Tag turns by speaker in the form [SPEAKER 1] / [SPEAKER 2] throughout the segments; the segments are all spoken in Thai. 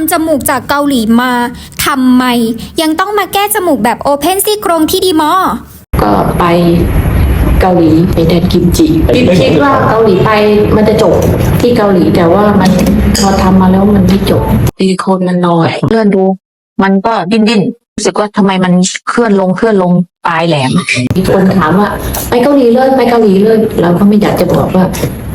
[SPEAKER 1] ำจมูกจากเกาหลีมาทำไม ยังต้องมาแก้จมูกแบบโอเพนซี่โครงที่ดีมอ
[SPEAKER 2] ก็ไปเกาหลีไปแดนกิมจิคิดว่าเกาหลีไปมันจะจบที่เกาหลีแต่ว่ามันพอทำมาแล้วมันไม่จบซิลิโคนมันน้อย
[SPEAKER 3] เลื่อนดู มันก็ดิ้นดิ้นรู้สึกว่าทำไมมันเคลื่อนลงเคลื่อนลงปลายแหลม
[SPEAKER 2] มีคนถามว่าไปเกาหลีเลยไปเกาหลีเลยเราก็ไม่อยากจะบอกว่า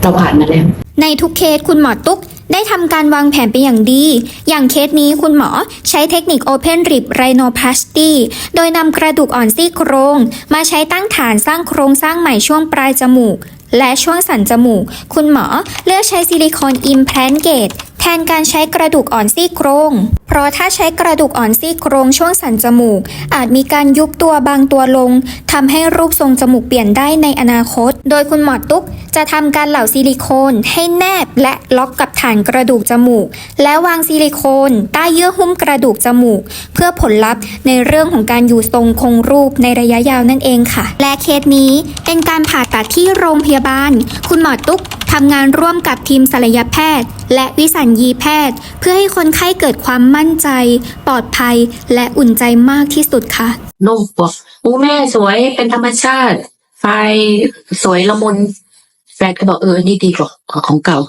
[SPEAKER 2] เราผ่านมาแล้ว
[SPEAKER 1] ในทุกเคสคุณหมอตุ๊ก ได้ทำการวางแผนไปอย่างดี อย่างเคสนี้คุณหมอใช้เทคนิค Open Rib Rhinoplasty โดยนำกระดูกอ่อนซี่โครง มาใช้ตั้งฐานสร้างโครงสร้างใหม่ช่วงปลายจมูกและช่วงสันจมูก คุณหมอเลือกใช้ซิลิคอนอิมแพลนเกต นการใช้กระดูกอ่อนซี่โครง เพราะถ้าใช้กระดูกอ่อนซี่โครงช่วงสันจมูก อาจมีการยุบตัวบางตัวลงทำให้รูปทรงจมูกเปลี่ยนได้ในอนาคต โดยคุณหมอตุ๊กจะทำการเหล่าซิลิโคนให้แนบและล็อกกับฐานกระดูกจมูก และวางซิลิโคนใต้เยื่อหุ้มกระดูกจมูก เพื่อผลลัพธ์ในเรื่องของการอยู่ทรงคงรูปในระยะยาวนั่นเองค่ะ และเคสนี้เป็นการผ่าตัดที่โรงพยาบาล คุณหมอตุ๊กำงานร่วมกับทีมศัลยแพทย์ และวิสัญญีแพทย์ เพื่อให้คนไข้เกิดความมั่นใจ ปลอดภัย และอุ่นใจมากที่สุดค่ะ
[SPEAKER 2] ลูกบอกอู้แม่สวยเป็นธรรมชาติ ไฟสวยละมุนแฟนก็บอกเออนี่ดีกว่าของเก่า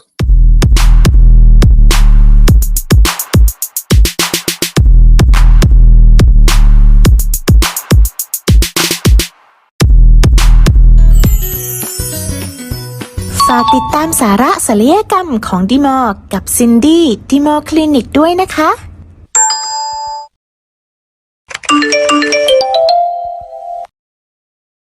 [SPEAKER 4] ฝากติดตามสาระศัลยกรรมของดิมอร์กับซินดี้ดิมอร์คลินิกด้วยนะคะ